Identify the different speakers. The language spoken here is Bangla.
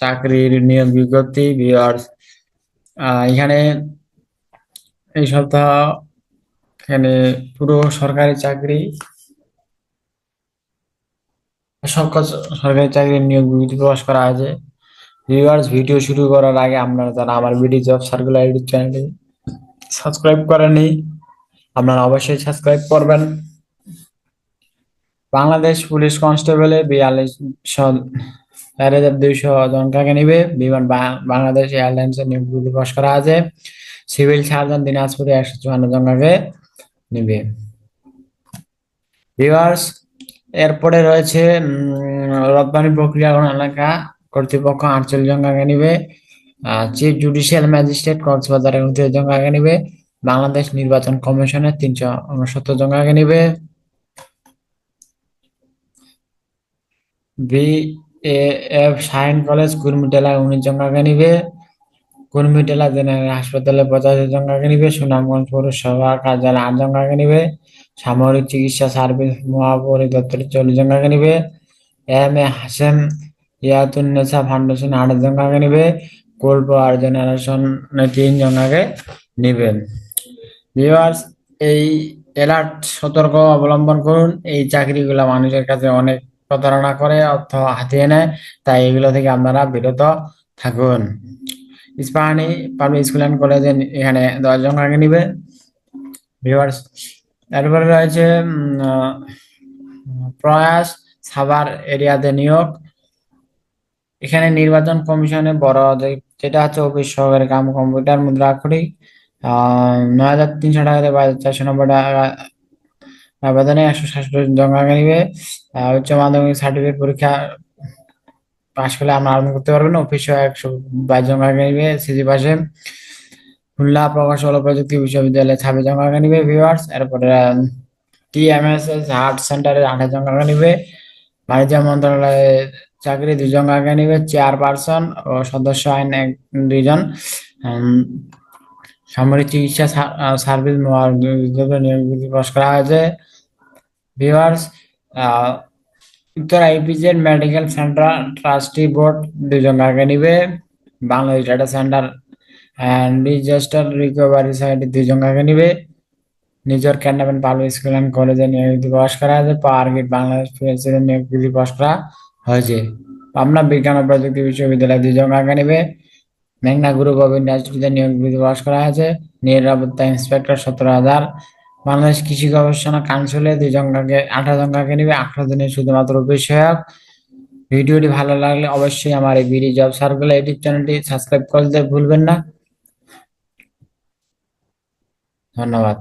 Speaker 1: চাকরির নিয়োগ বিজ্ঞপ্তি ভিউয়ার্স এখানে এই সপ্তাহ এখানে পুরো সরকারি চাকরি সকল সরকারি চাকরির নিয়োগ বিজ্ঞপ্তি প্রকাশ করা আছে ভিউয়ার্স ভিডিও শুরু করার আগে আপনারা যারা আমার বিডি জব সার্কুলার ইউটিউব চ্যানেলটি সাবস্ক্রাইব করেনি আপনারা অবশ্যই সাবস্ক্রাইব করবেন। বাংলাদেশ পুলিশ কনস্টেবলে বিয়াল্লিশ চার হাজার দুইশো জনকাকে নিবে? বিমান বাংলাদেশ এয়ারলাইন্সের নিয়োগ বিজ্ঞপ্তি প্রকাশ করা আছে। সিভিল সার্জন দিনাজপুরে একশো চুয়ান্ন জনকাকে নিবে? ভিউয়ার্স, এরপরে রয়েছে রপ্তানি প্রক্রিয়াকরণ এলাকা? কর্তৃপক্ষ আটচল্লিশ জন কাকে নিবে? চিফ জুডিশিয়াল ম্যাজিস্ট্রেট কক্সবাজার উনত্রিশ জন কাকে নিবে? বাংলাদেশ নির্বাচন কমিশনের তিনশো উনসত্তর জন কাকে নিবে? B F Shaheen college Kurmitola উনিশ জন কাকে নিবে। কুর্মিটেলা জেনারেল হাসপাতালে পঁচাশি জন কাকে নিবে, সুনামগঞ্জ পৌরসভা কার্যালয়ে আট জন কাকে নিবে, সামরিক চিকিৎসা সার্ভিস, মহাপরিদপ্তরে চল্লিশ জন কাকে নিবে, M A Hashem Yatunnesa foundation আট জন কাকে নিবে কোল্ড পাওয়ার জেনারেশন তিন জন কাকে নিবে। ভিউয়ার্স, এই অ্যালার্ট সতর্ক অবলম্বন করুন। এই চাকরিগুলো মানুষের কাছে অনেক প্রতারণা করে অর্থ হাতিয়ে নেয়, তাই এগুলো থেকে আপনারা বিরত থাকুন। ইস্পাহানি পাবলিক স্কুল অ্যান্ড কলেজে এখানে দশ জন কাকে নিবে। ভিউয়ার্স তারপরে রয়েছে প্রয়াস সাভার এরিয়াতে নিয়োগ। এখানে নির্বাচন কমিশনে বড় যেটা হচ্ছে অফিস সহকারী কাম কম্পিউটার মুদ্রা আক্ষরিক নয় হাজার তিনশো টাকা থেকে বাইশ হাজার চারশো নব্বই টাকা আবেদনে একশো সাতষট্টি জন টাকা নিবে। উচ্চ মাধ্যমিক সার্টিফিকেট পরীক্ষা পাশ করলে আমরা আবেদন করতে পারবেন অফিস একশো বাইশ জন টাকা নিবে সিজি পাশে। খুলনা প্রকৌশল প্রযুক্তি বিশ্ববিদ্যালয়ে ছাব্বিশ জন টাকা নিবে ভিউয়ার্স এরপরে টিএমএসএস হার্ট সেন্টারে আঠাশ জন টাকা নিবে। বাণিজ্য মন্ত্রণালয়ে চাকরি দুজন কাকে নিবে চেয়ারপারসন ও সদস্য আইন এক দুইজন সামরিক চিকিৎসা সার্ভিস নিয়োগ প্রকাশ করা হয়েছে। ভিউয়ার্স উত্তর EPZ medical centre trustee board দুজন কাকে নিবে। Bangladesh data centre and disaster recovery site দুজন কাকে নিবে। নিজের ক্যান্টনমেন্ট পাবলিক স্কুল অ্যান্ড কলেজে নিয়োগ প্রকাশ করা হয়েছে। পাওয়ার গ্রিড বাংলাদেশ নিয়োগ প্রকাশ করা হয়েছে। পাবনা বিজ্ঞান ও প্রযুক্তি বিশ্ববিদ্যালয় দুজন কাকে নেবে। মেঘনা গুরু গোবিন্দ ইন্ডাস্ট্রিতে নিয়োগ প্রকাশ করা হয়েছে। নিরাপত্তা ইন্সপেক্টর সতেরো হাজার। বাংলাদেশ কৃষি গবেষণা কাউন্সিলে দুই জনকে, আঠারো জনকে নিবে। আঠারো দিনে শুধুমাত্র বিষয়ক। ভিডিওটি ভালো লাগলে অবশ্যই আমার এই বিডি জব সার্কেল ইউটিউব চ্যানেলটি সাবস্ক্রাইব করতে ভুলবেন না। ধন্যবাদ।